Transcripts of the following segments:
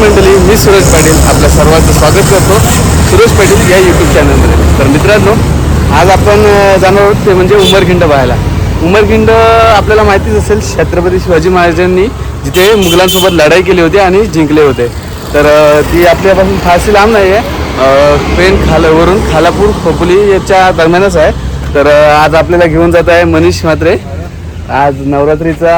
मंडळी मी सुरेश पाटील आपल्या सर्वांचं स्वागत करतो सुरेश पाटील या यूट्यूब चॅनलमध्ये तर मित्रांनो आज आपण जाणार आहोत ते म्हणजे उमरखिंड पाहायला उमरखिंड आपल्याला माहितीच असेल छत्रपती शिवाजी महाराजांनी जिथे मुघलांसोबत लढाई केली होती आणि जिंकले होते. तर ती आपल्यापासून फारशी लांब नाही आहे पेन खालावरून खालापूर खोपोली याच्या दरम्यानच आहे. तर आज आपल्याला घेऊन जात आहे मनीष म्हात्रे. आज नवरात्रीचा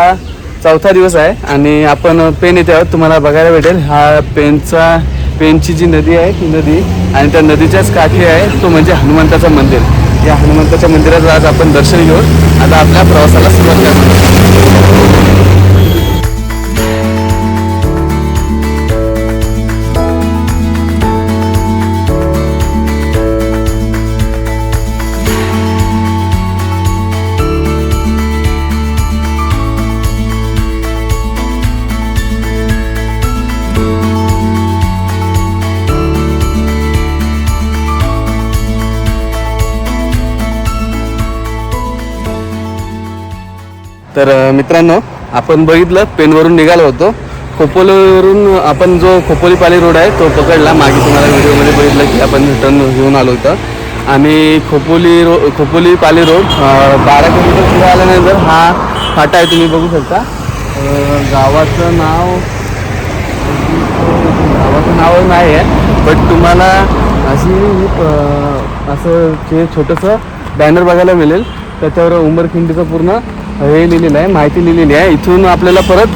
चौथा दिवस आहे आणि आपण पेन येते आहोत. तुम्हाला बघायला भेटेल. हा पेनचा पेनची जी नदी आहे ती नदी आणि त्या नदीच्याच काठी आहे तो म्हणजे हनुमंताचं मंदिर. या हनुमंताच्या मंदिराचं आज आपण दर्शन घेऊन आता आपल्या प्रवासाला सुरुवात करणार तर मित्रांनो आपण बघितलं पेनवरून निघालो होतो. खोपोलीवरून आपण जो खोपोलीपाली रोड आहे तो पकडला. मागे तुम्हाला व्हिडिओमध्ये बघितलं की आपण रिटर्न घेऊन आलो होतं. आणि खोपोली रो खोपोलीपाली रोड बारा किलोमीटर पुढे आल्यानंतर हा फाटा आहे तुम्ही बघू शकता. गावाचं नाव गावाचं नाव नाही आहे बट तुम्हाला अशी असं जे छोटंसं बॅनर बघायला मिळेल. त्याच्यावर उंबरखिंडीचं पूर्ण हे लिहिलेलं आहे माहिती लिहिलेली आहे. इथून आपल्याला परत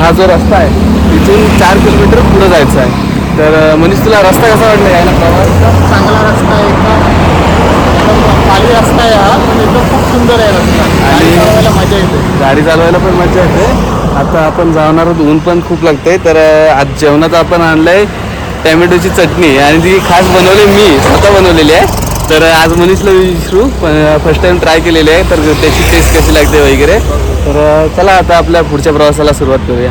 हा जो रस्ता आहे इथून चार किलोमीटर पुढं जायचं आहे. तर मनीष तुला रस्ता कसा वाटला यायला? प्रवास चांगला रस्ता आहे एकदम एकदम पाली रस्ता आहे हा पण एकदम खूप सुंदर आहे रस्ता. आणि- गाडी चालवायला मजा येते. गाडी चालवायला पण मजा येते. आता आपण जाणार आहोत ऊन पण खूप लागतंय. तर आज जेवणात आपण आणलंय टॅमॅटोची चटणी. आणि ती खास बनवली मी स्वतः बनवलेली आहे. तर आज मनीषला विचारू फर्स्ट टाइम ट्राय केलेली आहे तर त्याची टेस्ट कशी लागते वगैरे. तर चला आता आपल्या पुढच्या प्रवासाला सुरुवात करूया.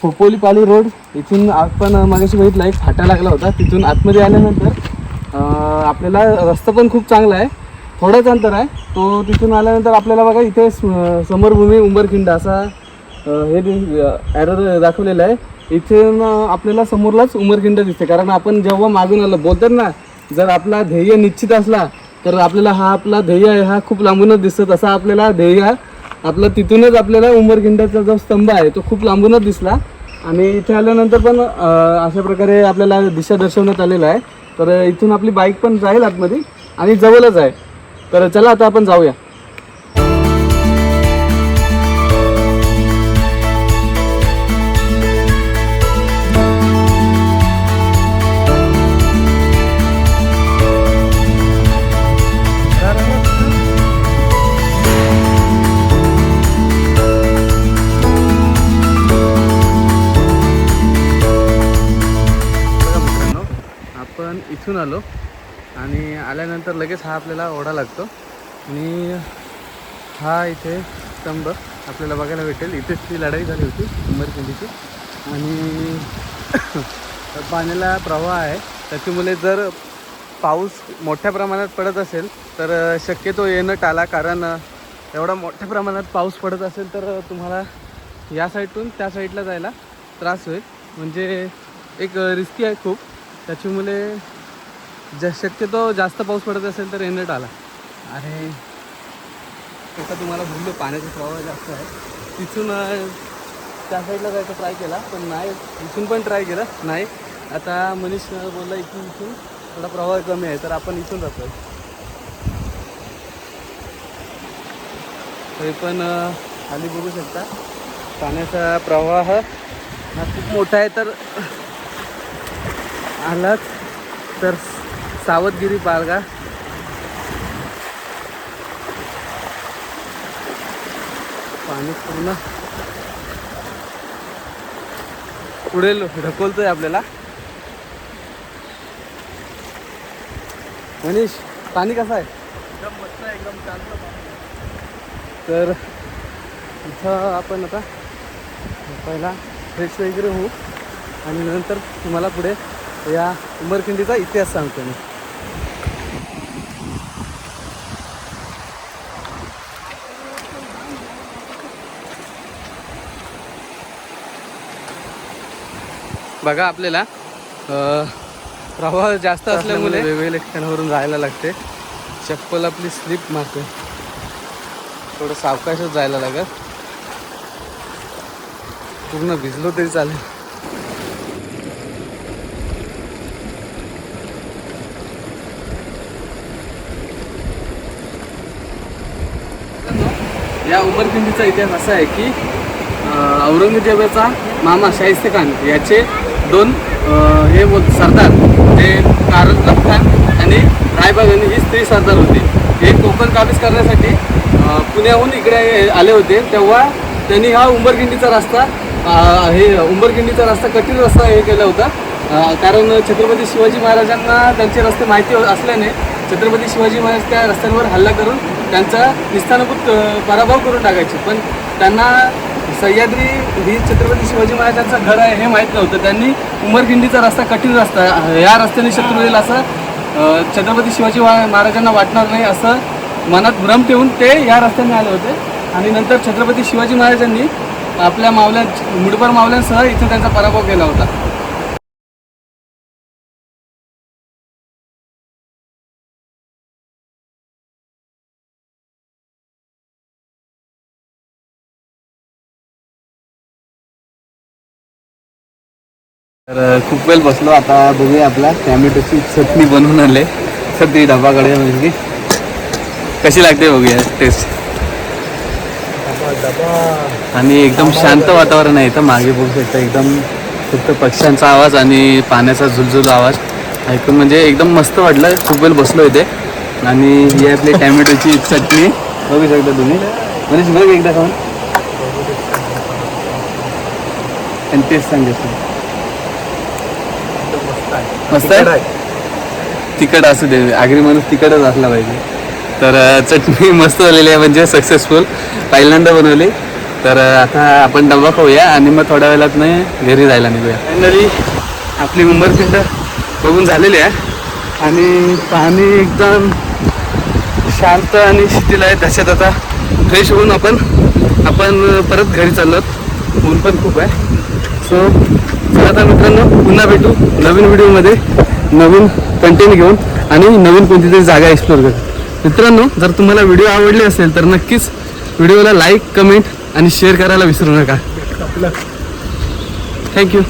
खोपोली पाली रोड इथून आपण मागाशी बघितला एक फाटा लागला होता तिथून आतमध्ये आल्यानंतर आपल्याला रस्ता पण खूप चांगला आहे. थोडंच अंतर आहे. तो तिथून आल्यानंतर आपल्याला बघा इथे समरभूमी उंबरखिंड असा हे ॲरो दाखवलेला आहे. इथून आपल्याला समोरलाच उमरखिंड दिसते. कारण आपण जेव्हा मागून आलो बोलतात ना जर आपला ध्येय निश्चित असला तर आपल्याला हा आपला ध्येय आहे हा खूप लांबूनच दिसतो. तसा आपल्याला ध्येय आपलं तिथूनच आपल्याला उमरखिंडाचा जो स्तंभ आहे तो खूप लांबूनच दिसला. आणि इथे आल्यानंतर पण अशा प्रकारे आपल्याला दिशा दर्शवण्यात आलेला आहे. तर इथून आपली बाईक पण जाईल आतमध्ये आणि जवळच आहे. तर चला आता आपण जाऊया. इथून आलो. आणि आल्यानंतर लगेच हा आपल्याला ओढा लागतो. आणि हा इथे स्तंभ आपल्याला बघायला भेटेल. इथेच ती लढाई झाली होती उंबरखिंडीची आणि पाण्याला प्रवाह आहे. त्याच्यामुळे जर पाऊस मोठ्या प्रमाणात पडत असेल तर शक्यतो येणं टाला कारण एवढा मोठ्या प्रमाणात पाऊस पडत असेल तर तुम्हाला या साईडतून त्या साईडला जायला त्रास होईल. म्हणजे एक रिस्की आहे खूप. त्याच्यामुळे ज शक्यतो जास्त पाऊस पडत असेल तर रेनरेट आला. आणि आता तुम्हाला बोललो पाण्याचा प्रवाह जास्त आहे. तिथून त्या साईडला जायचा ट्राय केला पण नाही इथून पण ट्राय केला नाही. आता मनीष बोलला इथून इथून थोडा प्रवाह कमी आहे तर आपण इथून जातो तरी पण खाली बघू शकता पाण्याचा प्रवाह हा खूप मोठा आहे तर आलाच. तर सावधगिरी बाळगा. पाणी पूर्ण. पुढे ढकलतोय आपल्याला. मनीष पाणी कसं आहे? एकदम मस्त आहे एकदम शांत तर इथं आपण आता पहिला फ्रेश वगैरे होऊ. आणि नंतर तुम्हाला पुढे या उमरखिंडीचा इतिहास सांगतो मी. बघा आपल्याला अं, प्रवाह जास्त असल्यामुळे वेगवेगळ्या ठिकाणावरून जायला लागते. चप्पल आपली स्लिप मारते थोडं सावकाशच जायला लागत पूर्ण भिजलो तरी चालेल. या उमरखिंडीचा इतिहास असा आहे की औरंगजेबाचा मामा शाहिस्ते खान याचे दोन हे सरदार जे कारतलब खान आणि रायबाग यांनी ही स्त्री सरदार होती. हे कोकण काबीज करण्यासाठी पुण्याहून इकडे आले होते. तेव्हा त्यांनी हा उंबरखिंडीचा रस्ता हे उंबरखिंडीचा रस्ता कठीण रस्ता हे केला होता. कारण छत्रपती शिवाजी महाराजांना त्यांचे रस्ते माहिती असल्याने छत्रपती शिवाजी महाराज त्या रस्त्यांवर हल्ला करून त्यांचा निस्थानभूत पराभव करून टाकायचे. पण त्यांना सह्याद्री ही छत्रपती शिवाजी महाराजांचं घर आहे हे माहीत नव्हतं. त्यांनी उमरखिंडीचा रस्ता कठीण रस्ता या रस्त्याने शत्रू येईल असं छत्रपती शिवाजी महाराजांना वाटणार नाही असं मनात भ्रम ठेवून ते या रस्त्याने आले होते. आणि नंतर छत्रपती शिवाजी महाराजांनी आपल्या मावल्या मुडपर मावल्यांसह इथे त्यांचा पराभव केला होता. तर खूप वेळ बसलो. आता बघूया आपला टॅमॅटोची चटणी बनवून आले सध्या डबाकडे म्हणजे. कशी लागते बघूया टेस्ट आणि एकदम शांत वातावरण आहे इथं. मागे बघू शकता एकदम फक्त पक्ष्यांचा आवाज आणि पाण्याचा झुलझुल आवाज. ऐकून म्हणजे एकदम मस्त वाटलं. खूप वेळ बसलो इथे. आणि ही आपली टॅमॅटोची चटणी. बघू शकता तुम्ही. मनीष बघ एकदा खाऊन. आणि तेच सांगितलं मस्त आहे? तिखट असू दे आगरी माणूस तिखटच असला पाहिजे. तर चटणी मस्त झालेली आहे म्हणजे सक्सेसफुल पहिल्यांदा बनवली. तर आता आपण डबा खाऊया आणि मग थोड्या वेळात नाही घरी जायला निघूया. फायनली आपली उंबरखिंड बघून झालेली आहे. आणि पाणी एकदम शांत आणि शिथिल आहे त्याच्यात आता. फ्रेश होऊन आपण आपण परत घरी चाललो ऊन पण खूप आहे. सो आता मित्रांनो पुन्हा भेटू नवीन व्हिडिओमध्ये नवीन कंटेंट घेऊन आणि नवीन कोणती तरी जागा एक्सप्लोर करू मित्रांनो जर तुम्हाला व्हिडिओ आवडले असेल तर नक्कीच व्हिडिओला लाईक कमेंट आणि शेअर करायला विसरू नका. थँक्यू